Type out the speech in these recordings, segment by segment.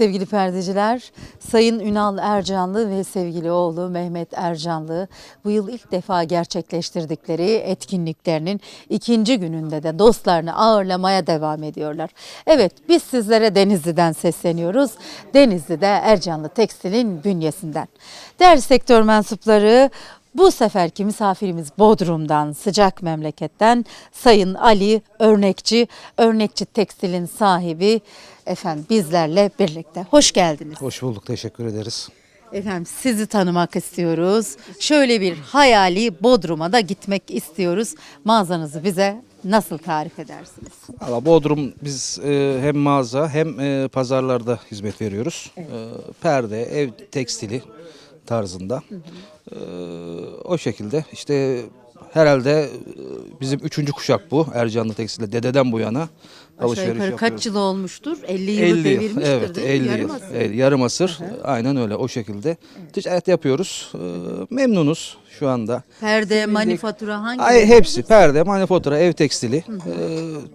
Sevgili perdeciler, Sayın Ünal Ercanlı ve sevgili oğlu Mehmet Ercanlı bu yıl ilk defa gerçekleştirdikleri etkinliklerinin ikinci gününde de dostlarını ağırlamaya devam ediyorlar. Evet biz sizlere Denizli'den sesleniyoruz. Denizli'de Ercanlı Tekstil'in bünyesinden. Değerli sektör mensupları bu seferki misafirimiz Bodrum'dan, sıcak memleketten Sayın Ali Örnekçi, Örnekçi Tekstil'in sahibi efendim bizlerle birlikte. Hoş geldiniz. Hoş bulduk, teşekkür ederiz. Efendim sizi tanımak istiyoruz. Şöyle bir hayali Bodrum'a da gitmek istiyoruz. Mağazanızı bize nasıl tarif edersiniz? Valla Bodrum biz e, hem mağaza hem e, pazarlarda hizmet veriyoruz. E, perde, ev tekstili tarzında. E, o şekilde işte herhalde e, bizim üçüncü kuşak bu Ercanlı Tekstil'de dededen bu yana alışveriş yapıyoruz. kaç yıl olmuştur? 50 yılı 50 yıl, devirmiştir evet değil mi? 50 Yarım yıl, asır. Evet, yarım asır, aynen öyle o şekilde ticaret yapıyoruz. E, memnunuz şu anda. Perde, manifatura hangi? Ay, hepsi perde, manifatura, ev tekstili, e,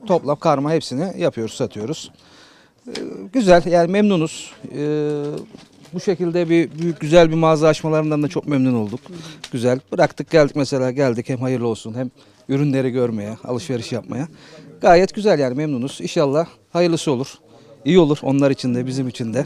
toplam karma hepsini yapıyoruz, satıyoruz. Güzel yani memnunuz. E, bu şekilde bir büyük güzel bir mağaza açmalarından da çok memnun olduk. Güzel. Bıraktık geldik mesela geldik hem hayırlı olsun hem ürünleri görmeye, alışveriş yapmaya. Gayet güzel yani memnunuz. İnşallah hayırlısı olur. İyi olur onlar için de bizim için de.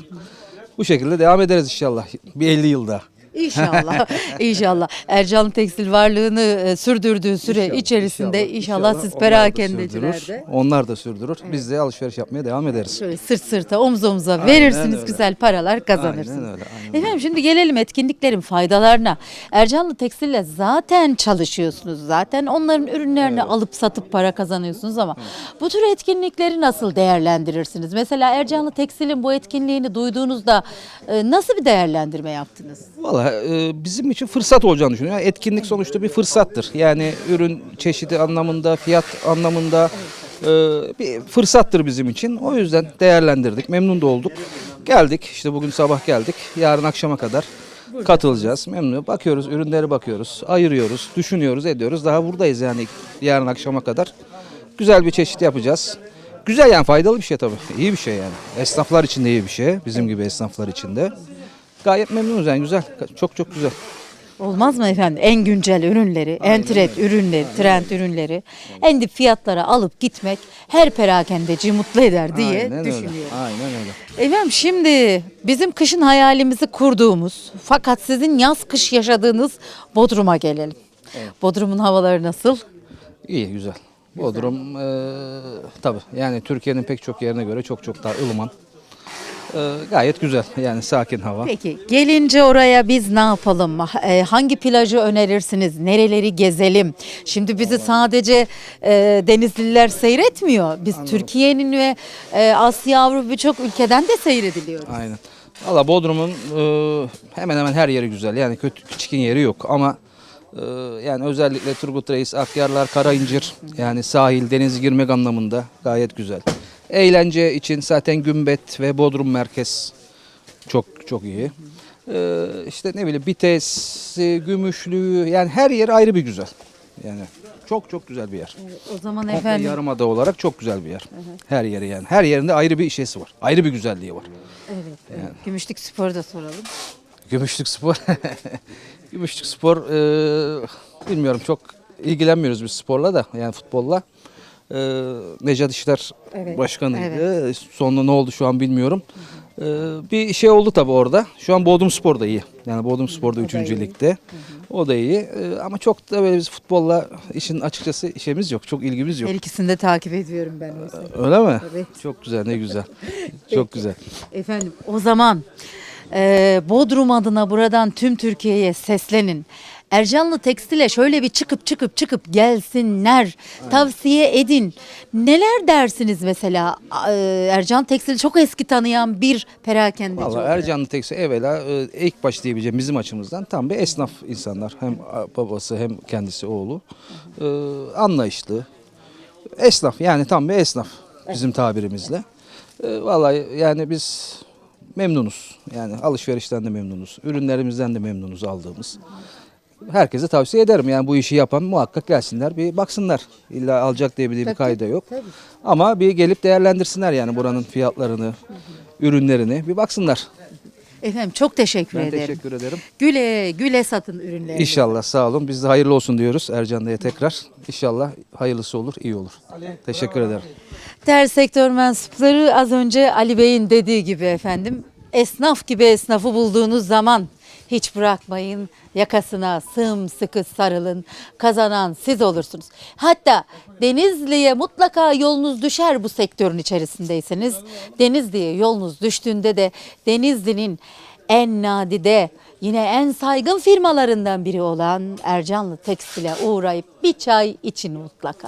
Bu şekilde devam ederiz inşallah bir 50 yılda. İnşallah. İnşallah. Ercan Tekstil varlığını e, sürdürdüğü süre içerisinde inşallah, siz onlar da perakendecilerde sürdürür. Onlar da sürdürür. Biz de alışveriş yapmaya devam ederiz. şöyle sırt sırta omuz omuza verirsiniz öyle. güzel paralar kazanırsınız. Aynen öyle, aynen öyle. Efendim şimdi gelelim etkinliklerin faydalarına. Ercanlı Tekstil'le zaten çalışıyorsunuz. Zaten onların ürünlerini alıp satıp para kazanıyorsunuz ama bu tür etkinlikleri nasıl değerlendirirsiniz? Mesela Ercanlı Tekstil'in bu etkinliğini duyduğunuzda e, nasıl bir değerlendirme yaptınız? Valla e, bizim için fırsat olacağını düşünüyorum. Etkinlik sonuçta bir fırsattır. Yani ürün çeşidi anlamında, fiyat anlamında e, bir fırsattır bizim için. O yüzden değerlendirdik. Memnun da olduk. Geldik işte bugün sabah geldik. Yarın akşama kadar katılacağız. Memnun. Bakıyoruz, ürünleri bakıyoruz, ayırıyoruz, düşünüyoruz, ediyoruz. Daha buradayız yani yarın akşama kadar. Güzel bir çeşit yapacağız. Güzel yani faydalı bir şey tabii. İyi bir şey yani. Esnaflar için de iyi bir şey. Bizim gibi esnaflar için de. Gayet memnunuz yani güzel. Çok çok güzel. Olmaz mı efendim? En güncel ürünleri, en trend ürünleri, trend ürünleri, en dip fiyatlara alıp gitmek her perakendeci mutlu eder diye Aynen öyle. düşünüyorum. Aynen öyle. Efendim şimdi bizim kışın hayalimizi kurduğumuz fakat sizin yaz kış yaşadığınız Bodrum'a gelelim. Bodrum'un havaları nasıl? İyi güzel. Bodrum eee tabii yani Türkiye'nin pek çok yerine göre çok çok daha ılıman. Eee, gayet güzel yani sakin hava. Peki gelince oraya biz ne yapalım? Ee, hangi plajı önerirsiniz? Nereleri gezelim? Şimdi bizi sadece e, Denizliler seyretmiyor. Biz Türkiye'nin ve e, Asya Avrupa birçok ülkeden de seyrediliyoruz. Aynen. Valla Bodrum'un hemen hemen her yeri güzel. Yani kötü küçük yeri yok ama yani özellikle Turgut Reis, Akyarlar, Karaincir yani sahil, denize girmek anlamında gayet güzel. Eğlence için zaten Gümbet ve Bodrum merkez çok çok iyi. Eee işte ne bileyim Bites, Gümüşlü yani her yer ayrı bir güzel. Yani çok çok güzel bir yer. O zaman Komple efendim Yarımada olarak çok güzel bir yer. Her yeri yani. Her yerinde ayrı bir şeysi var. Ayrı bir güzelliği var. evet, evet. Gümüşlük Spor'u da soralım. Gümüşlük Spor. Gümüşlük Spor e, bilmiyorum çok ilgilenmiyoruz biz sporla da yani futbolla. E, Necat İşler Evet, başkanıydı. Sonra ne oldu şu an bilmiyorum. E, bir şey oldu tabii orada. Şu an Bodrum Spor da iyi. Yani Bodrum Spor da 3. iyi. ligde. O da iyi. E, ama çok da böyle biz futbolla işin açıkçası işimiz yok. Çok ilgimiz yok. Her ikisini de takip ediyorum ben. o yüzden. Öyle mi? Evet. Çok güzel ne güzel. çok güzel. Efendim o zaman e, Bodrum adına buradan tüm Türkiye'ye seslenin. Ercanlı Tekstil'e şöyle bir çıkıp çıkıp çıkıp gelsinler. Tavsiye edin. Neler dersiniz mesela? E, Ercan Tekstil'i çok eski tanıyan bir perakendeci. Valla olarak. Ercanlı Tekstil evvela e, ilk baş diyebileceğim bizim açımızdan tam bir esnaf insanlar. Hem babası hem kendisi oğlu. E, anlayışlı. Esnaf yani tam bir esnaf bizim tabirimizle. Vallahi yani biz memnunuz. Yani alışverişten de memnunuz. Ürünlerimizden de memnunuz aldığımız. Herkese tavsiye ederim. Yani bu işi yapan muhakkak gelsinler bir baksınlar. İlla alacak diye bir, bir kayda yok. tabii. Ama bir gelip değerlendirsinler yani buranın fiyatlarını, ürünlerini bir baksınlar. Efendim çok teşekkür Ben ederim. teşekkür ederim. Güle güle satın ürünlerini. İnşallah sağ olun. Biz de hayırlı olsun diyoruz Ercan Bey'e tekrar. İnşallah hayırlısı olur, iyi olur. Teşekkür ederim. Ter sektör mensupları az önce Ali Bey'in dediği gibi efendim esnaf gibi esnafı bulduğunuz zaman hiç bırakmayın yakasına sımsıkı sarılın kazanan siz olursunuz. Hatta Denizli'ye mutlaka yolunuz düşer bu sektörün içerisindeyseniz. Denizli'ye yolunuz düştüğünde de Denizli'nin en nadide yine en saygın firmalarından biri olan Ercanlı Tekstil'e uğrayıp bir çay için mutlaka.